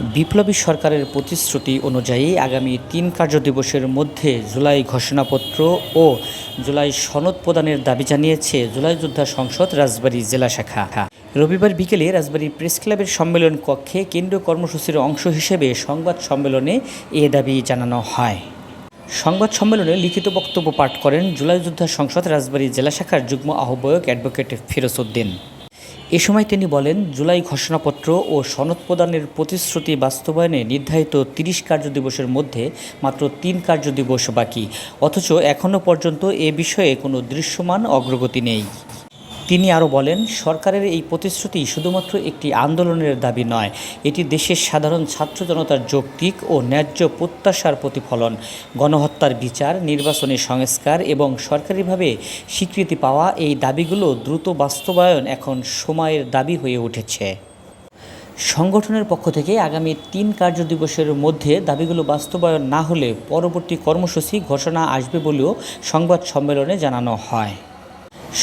বিপ্লবী সরকারের প্রতিশ্রুতি অনুযায়ী আগামী তিন কার্যদিবসের মধ্যে জুলাই ঘোষণাপত্র ও জুলাই সনদ প্রদানের দাবি জানিয়েছে জুলাই যোদ্ধা সংসদ রাজবাড়ী জেলা শাখা। রবিবার বিকেলে রাজবাড়ী প্রেস ক্লাবের সম্মেলন কক্ষে কেন্দ্রীয় কর্মসূচির অংশ হিসেবে সংবাদ সম্মেলনে এ দাবি জানানো হয়। সংবাদ সম্মেলনে লিখিত বক্তব্য পাঠ করেন জুলাই যোদ্ধা সংসদ রাজবাড়ী জেলা শাখার যুগ্ম আহ্বায়ক অ্যাডভোকেট ফিরোজ উদ্দিন। এ সময় তিনি বলেন, জুলাই ঘোষণাপত্র ও সনদ প্রদানের প্রতিশ্রুতি বাস্তবায়নে নির্ধারিত তিরিশ কার্যদিবসের মধ্যে মাত্র তিন কার্যদিবস বাকি। অথচ এখনও পর্যন্ত এ বিষয়ে কোনো দৃশ্যমান অগ্রগতি নেই। তিনি আরও বলেন, সরকারের এই প্রতিশ্রুতি শুধুমাত্র একটি আন্দোলনের দাবি নয়, এটি দেশের সাধারণ ছাত্র জনতার যৌক্তিক ও ন্যায্য প্রত্যাশার প্রতিফলন। গণহত্যার বিচার, নির্বাচনী সংস্কার এবং সরকারিভাবে স্বীকৃতি পাওয়া এই দাবিগুলো দ্রুত বাস্তবায়ন এখন সময়ের দাবি হয়ে উঠেছে। সংগঠনের পক্ষ থেকে আগামী তিন কার্যদিবসের মধ্যে দাবিগুলো বাস্তবায়ন না হলে পরবর্তী কর্মসূচি ঘোষণা আসবে বলেও সংবাদ সম্মেলনে জানানো হয়।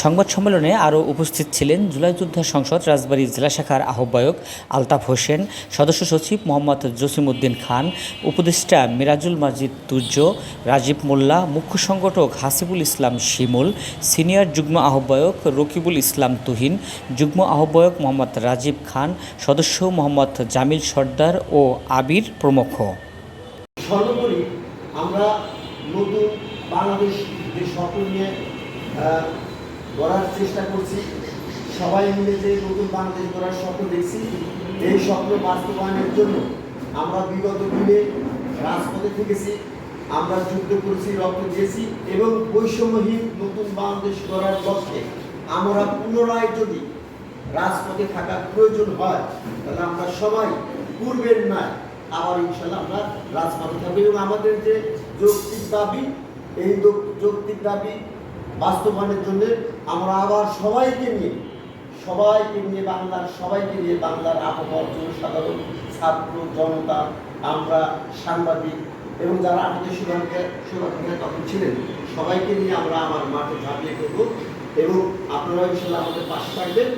সংবাদ সম্মেলনে আরও উপস্থিত ছিলেন জুলাই যোদ্ধা সংসদ রাজবাড়ী জেলা শাখার আহ্বায়ক আলতাফ হোসেন, সদস্য সচিব মোহাম্মদ জসিমউদ্দিন খান, উপদেষ্টা মিরাজুল মাজিদ তুর্য, রাজীব মোল্লা, মুখ্য সংগঠক হাসিবুল ইসলাম শিমুল, সিনিয়র যুগ্ম আহ্বায়ক রকিবুল ইসলাম তুহিন, যুগ্ম আহ্বায়ক মোহাম্মদ রাজীব খান, সদস্য মোহাম্মদ জামিল সর্দার ও আবির প্রমুখ। আমরা নতুন বাংলাদেশ যে স্বপ্ন নিয়ে গড়ার চেষ্টা করছি। সবাই মিলে যে নতুন বাংলাদেশ গড়ার স্বপ্ন দেখছি, এই স্বপ্ন বাস্তবায়নের জন্য আমরা বিগত দিনে রাজপথে থেকেছি, আমরা যুদ্ধ করেছি, রক্ত দিয়েছি এবং বৈষম্যহীন নতুন বাংলাদেশ গড়ার লক্ষ্যে আমরা পুনরায় যদি রাজপথে থাকার প্রয়োজন হয়, তাহলে আমরা সবাই পূর্বের নয় আবার ইনশাল্লাহ আমরা রাজপথে থাকব। এবং আমাদের যে যৌক্তিক দাবি, এই যৌক্তিক দাবি বাস্তবায়নের জন্য আমরা আবার সবাইকে নিয়ে সবাইকে নিয়ে বাংলার, সবাইকে নিয়ে বাংলার আবহাওয়ার সাধারণ ছাত্র, জনতা, আমরা সাংবাদিক এবং যারা আমাদের সুরক্ষা সুরক্ষা তখন ছিলেন, সবাইকে নিয়ে আমরা আমার মাঠে ঝাঁপিয়ে করব এবং আপনারা ইনশাল্লাহ আমাদের পাশে থাকবেন।